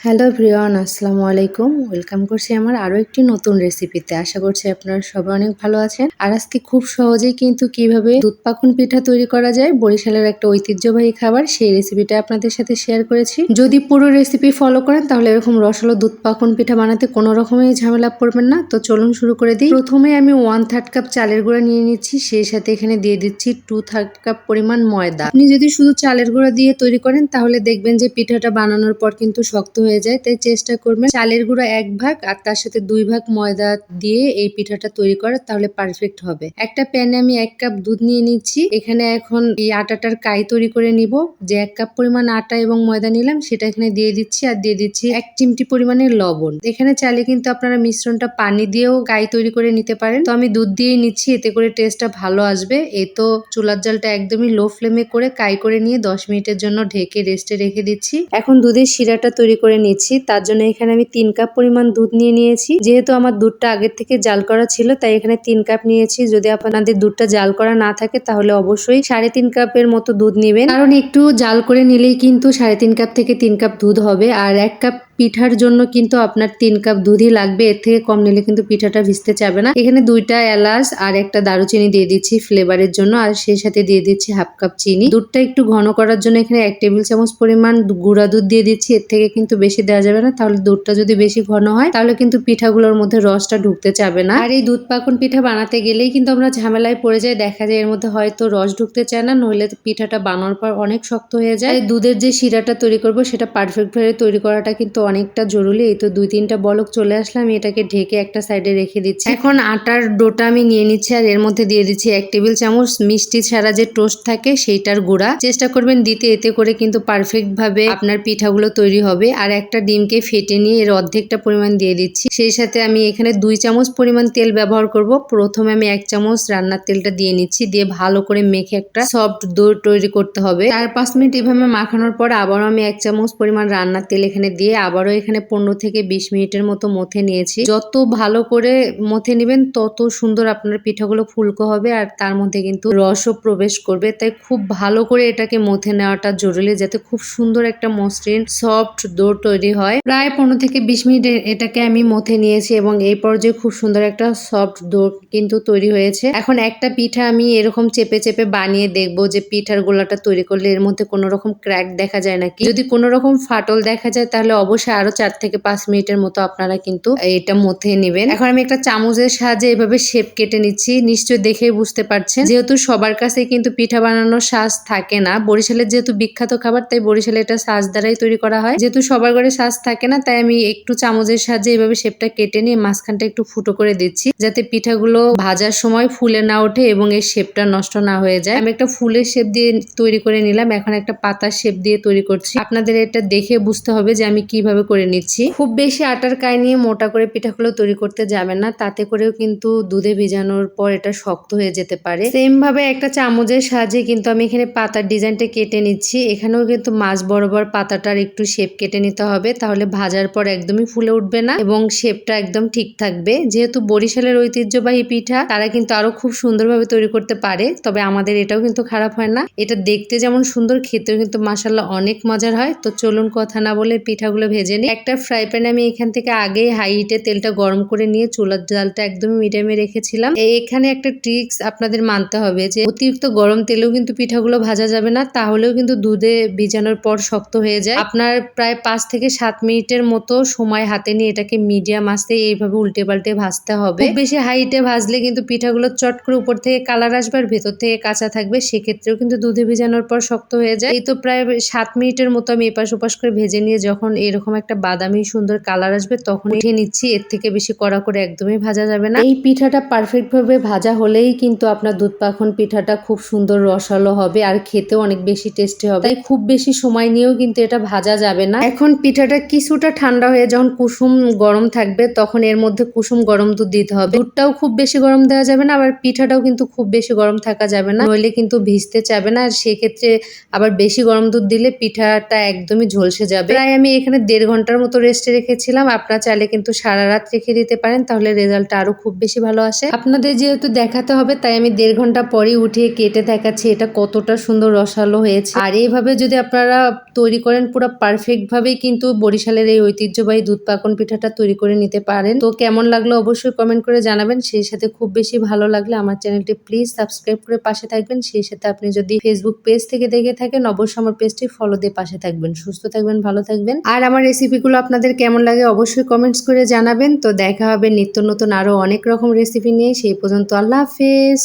Hello প্রিয়ন আসসালামু আলাইকুম। Welcome করছি আমার আরও একটি নতুন রেসিপিতে। আশা করছি আপনারা সবাই অনেক ভালো আছেন। আর আজকে খুব সহজেই কিন্তু কীভাবে দুধ পাখন পিঠা তৈরি করা যায়, বরিশালের একটা ঐতিহ্যবাহী খাবার, সেই রেসিপিটা আপনাদের সাথে শেয়ার করেছি। যদি পুরো রেসিপি ফলো করেন, তাহলে এরকম রসালো দুধ পাখন পিঠা বানাতে কোনো রকমই ঝামেলা পড়বেন না। তো চলুন শুরু করে দিই। প্রথমে আমি ওয়ান থার্ড কাপ চালের গুঁড়া নিয়ে নিচ্ছি। সেই সাথে এখানে দিয়ে দিচ্ছি টু থার্ড কাপ পরিমাণ ময়দা। আপনি যদি শুধু চালের গুঁড়া দিয়ে তৈরি করেন, তাহলে দেখবেন যে পিঠাটা বানানোর পর কিন্তু শক্ত হয়ে যায়, তাই চেষ্টা করবেন চালের গুঁড়া এক ভাগ আর তার সাথে দুই ভাগ ময়দা দিয়ে এই পিঠাটা তৈরি করার তাহলে পারফেক্ট হবে। একটা প্যানে আমি এক কাপ দুধ নিয়ে নিচ্ছি। এখানে এখন এই আটাটার কাই তৈরি করে নিব। যে এক কাপ পরিমাণ আটা এবং ময়দা নিলাম, সেটা এখানে দিয়ে দিচ্ছি আর দিয়ে দিচ্ছি এক চিমটি পরিমাণের লবণ। এখানে চাইলে কিন্তু আপনারা মিশ্রণটা পানি দিয়েও কাই তৈরি করে নিতে পারেন। তো আমি দুধ দিয়েই নিচ্ছি, এতে করে টেস্টটা ভালো আসবে। এ তো চুলার জালটা একদমই লো ফ্লেমে করে কাই করে নিয়ে দশ মিনিটের জন্য ঢেকে রেস্টে রেখে দিচ্ছি। এখন দুধের শিরাটা তৈরি করে নিচ্ছি। তার জন্য এখানে আমি তিন কাপ পরিমাণ দুধ নিয়ে নিয়েছি। যেহেতু আমার দুধটা আগের থেকে জাল করা ছিল, তাই এখানে তিন কাপ নিয়েছি। যদি আপনাদের দুধটা জাল করা না থাকে, তাহলে অবশ্যই সাড়ে তিন কাপের মতো দুধ নেবেন। কারণ একটু জাল করে নিলেই কিন্তু সাড়ে তিন কাপ থেকে তিন কাপ দুধ হবে। আর এক কাপ পিঠার জন্য কিন্তু আপনার তিন কাপ দুধই লাগবে। এর থেকে কম নিলে কিন্তু পিঠাটা ভিজতে চাবে না। এখানে দুইটা এলাচ আর একটা দারুচিনি দিয়ে দিচ্ছি ফ্লেভারের জন্য। আর সেই সাথে দিয়ে দিচ্ছি হাফ কাপ চিনি। দুধটা একটু ঘন করার জন্য এখানে এক টেবিল চামচ পরিমাণ গুঁড়া দুধ দিয়ে দিচ্ছি। এর থেকে কিন্তু বেশি দেওয়া যাবে না। তাহলে দুধটা যদি বেশি ঘন হয়, তাহলে কিন্তু পিঠাগুলোর মধ্যে রসটা ঢুকতে চাবে না। আর এই দুধ পাকন পিঠা বানাতে গেলেই কিন্তু আমরা ঝামেলায় পড়ে যাই। দেখা যায় এর মধ্যে হয়তো রস ঢুকতে চায় না, নইলে পিঠাটা বানানোর পর অনেক শক্ত হয়ে যায়। দুধের যে শিরাটা তৈরি করব, সেটা পারফেক্ট ভাবে তৈরি করাটা কিন্তু অনেকটা জরুরি, এই তো দুই তিনটা বলক চলে আসলে, আমি এটাকে ঢেকে একটা সাইডে রেখে দিচ্ছি। এখন আটার ডোটা আমি নিয়ে নিচ্ছি আর এর মধ্যে দিয়ে দিচ্ছি এক টেবিল চামচ মিষ্টি ছাড়া যে টোস্ট থাকে সেইটার গুঁড়া। চেষ্টা করবেন দিতে, এতে করে কিন্তু পারফেক্ট ভাবে আপনার পিঠাগুলো তৈরি হবে। আর একটা ডিমকে ফেটে নিয়ে এর অর্ধেকটা পরিমাণ দিয়ে দিচ্ছি। সেই সাথে আমি এখানে দুই চামচ পরিমাণ তেল ব্যবহার করব। প্রথমে আমি এক চামচ রান্নার তেলটা দিয়ে নিচ্ছি, দিয়ে ভালো করে মেখে একটা সফট দই তৈরি করতে হবে। চার পাঁচ মিনিট এভাবে মাখানোর পর আবারও আমি এক চামচ পরিমাণ রান্নার তেল এখানে দিয়ে আবারও এখানে পনেরো থেকে বিশ মিনিটের মতো মথে নিয়েছি। যত ভালো করে মথে নেবেন, তত সুন্দর আপনার পিঠাগুলো ফুলকো হবে আর তার মধ্যে কিন্তু রসও প্রবেশ করবে। তাই খুব ভালো করে এটাকে মথে নেওয়াটা জরুরি যাতে খুব সুন্দর একটা মসৃণ, সফট দো তৈরি হয়। প্রায় পনেরো থেকে বিশ মিনিট এটাকে আমি মথে নিয়েছি এবং এই পর্যায়ে খুব সুন্দর একটা সফট দো কিন্তু তৈরি হয়েছে। এখন একটা পিঠা আমি এরকম চেপে চেপে বানিয়ে দেখব যে পিঠার গোলাটা তৈরি করলে এর মধ্যে কোনো রকম ক্র্যাক দেখা যায় নাকি। যদি কোনো রকম ফাটল দেখা যায় তাহলে অবশ্যই আরও চার থেকে পাঁচ মিনিটের মতো আপনারা কিন্তু এটা মথে নেবেন। এখন আমি একটা চামচের সাহায্যে এভাবে শেপ কেটে নিচ্ছি। নিশ্চয় দেখেই বুঝতে পারছেন। যেহেতু সবার কাছে কিন্তু পিঠা বানানোর সাজ থাকে না, বরিশালের যেহেতু বিখ্যাত খাবার, তাই বরিশালে এটা সাজ দ্বারাই তৈরি করা হয়। যেহেতু সবার ঘরে সাজ থাকে না, তাই আমি একটু চামচের সাহায্যে এভাবে শেপটা কেটে নিয়ে মাঝখানটা একটু ফুটো করে দিচ্ছি, যাতে পিঠাগুলো ভাজার সময় ফুলে না ওঠে এবং এই শেপটা নষ্ট না হয়ে যায়। আমি একটা ফুলের শেপ দিয়ে তৈরি করে নিলাম। এখন একটা পাতার শেপ দিয়ে তৈরি করছি। আপনাদের এটা দেখে বুঝতে হবে যে আমি কীভাবে করে নিচ্ছি। খুব বেশি আটার কায় নিয়ে মোটা করে পিঠাগুলো তৈরি করতে যাবেন না, তাতে করেও কিন্তু দুধে ভিজানোর পর এটা শক্ত হয়ে যেতে পারে। সেম ভাবে একটা চামচের সাহায্যে কিন্তু আমি এখানে পাতার ডিজাইনটা কেটে নিচ্ছি। এখানেও কিন্তু মাছ বরাবর পাতাটার একটু শেপ কেটে নিতে হবে, তাহলে ভাজার পর একদমই ফুলে উঠবে না এবং শেপটা একদম ঠিক থাকবে। যেহেতু বরিশালের ঐতিহ্যবাহী পিঠা, তারা কিন্তু আরও খুব সুন্দরভাবে তৈরি করতে পারে, তবে আমাদের এটাও কিন্তু খারাপ হয় না। এটা দেখতে যেমন সুন্দর, খেতেও কিন্তু মাসাল্লাহ অনেক মজার হয়। তো চলুন কথা না বলে পিঠাগুলো ভেজে নিই একটা ফ্রাই প্যানে আমি এখান থেকে আগে হাই হিটে তেলটা গরম করে নিয়ে চুলার জালটা একদমই মিডিয়ামে রেখেছিলাম। এখানে একটা ট্রিক্স আপনাদের মানতে হবে যে, অতিরিক্ত গরম তেলেও কিন্তু পিঠাগুলো ভাজা যাবে না, তাহলেও কিন্তু দুধে ভিজানোর পর শক্ত হয়ে যায়। আপনার প্রায় পাঁচ থেকে সাত মিনিটের মতো সময় হাতে নিয়ে এটাকে মিডিয়াম আসতে এইভাবে উল্টে পাল্টে ভাজতে হবে। বেশি হাইটে ভাজলে কিন্তু পিঠাগুলো চট করে উপর থেকে কালার আসবে আর ভেতর থেকে কাঁচা থাকবে, সেক্ষেত্রেও কিন্তু দুধে ভিজানোর পর শক্ত হয়ে যায়। এই তো প্রায় সাত মিনিটের মতো আমি এপাশ ওপাশ করে ভেজে নিয়ে যখন এরকম একটা বাদামি সুন্দর কালার আসবে তখন উঠে নিচ্ছি। এর থেকে বেশি কড়া করে একদমই ভাজা যাবে না। এই পিঠাটা পারফেক্ট ভাবে ভাজা হলেই কিন্তু আপনার দুধ পাখন পিঠাটা খুব সুন্দর রসালো হবে আর খেতেও অনেক বেশি টেস্টি হবে। তাই খুব বেশি সময় নিয়েও কিন্তু এটা ভাজা যাবে না। এখন পিঠাটা কিছুটা ঠান্ডা হয়ে যখন কুসুম গরম থাকবে, তখন এর মধ্যে কুসুম গরম দুধ দিতে হবে। দুধটাও খুব বেশি গরম দেওয়া যাবে না, আবার পিঠাটাও কিন্তু খুব বেশি গরম থাকা যাবে না। নইলে কিন্তু ভিজতে চাবে না। আর সেক্ষেত্রে আবার বেশি গরম দুধ দিলে পিঠাটা একদমই ঝলসে যাবে। তাই আমি এখানে দেড় ঘণ্টার মতো রেস্টে রেখেছিলাম। আপনারা চাইলে কিন্তু সারা রাত রেখে দিতে পারেন, তাহলে রেজাল্টটা আরও খুব বেশি ভালো আসে। আপনাদের যেহেতু দেখাতে হবে, তাই আমি দেড় ঘণ্টা পরেই উঠিয়ে কেটে দেখাচ্ছি, এটা কতটা সুন্দর রসালো হয়েছে। আর এইভাবে যদি আপনারা তৈরি করেন, পুরো পারফেক্টভাবেই কিন্তু বরিশালের এই ঐতিহ্যবাহী দুধ পাকন পিঠাটা তৈরি করে নিতে পারেন। তো কেমন লাগল অবশ্যই কমেন্ট করে জানাবেন। সেই সাথে খুব বেশি ভালো লাগলে আমার চ্যানেলটি প্লিজ সাবস্ক্রাইব করে পাশে থাকবেন। সেই সাথে আপনি যদি ফেসবুক পেজ থেকে দেখে থাকেন, অবশ্যই আমার পেজটি ফলো দিয়ে পাশে থাকবেন। সুস্থ থাকবেন, ভালো থাকবেন। আর আমার রেসিপিগুলো আপনাদের কেমন লাগে অবশ্যই কমেন্টস করে জানাবেন। তো দেখা হবে নিত্য নতুন আরও অনেক রকম রেসিপি নিয়ে। সেই পর্যন্ত আল্লাহ হাফেজ।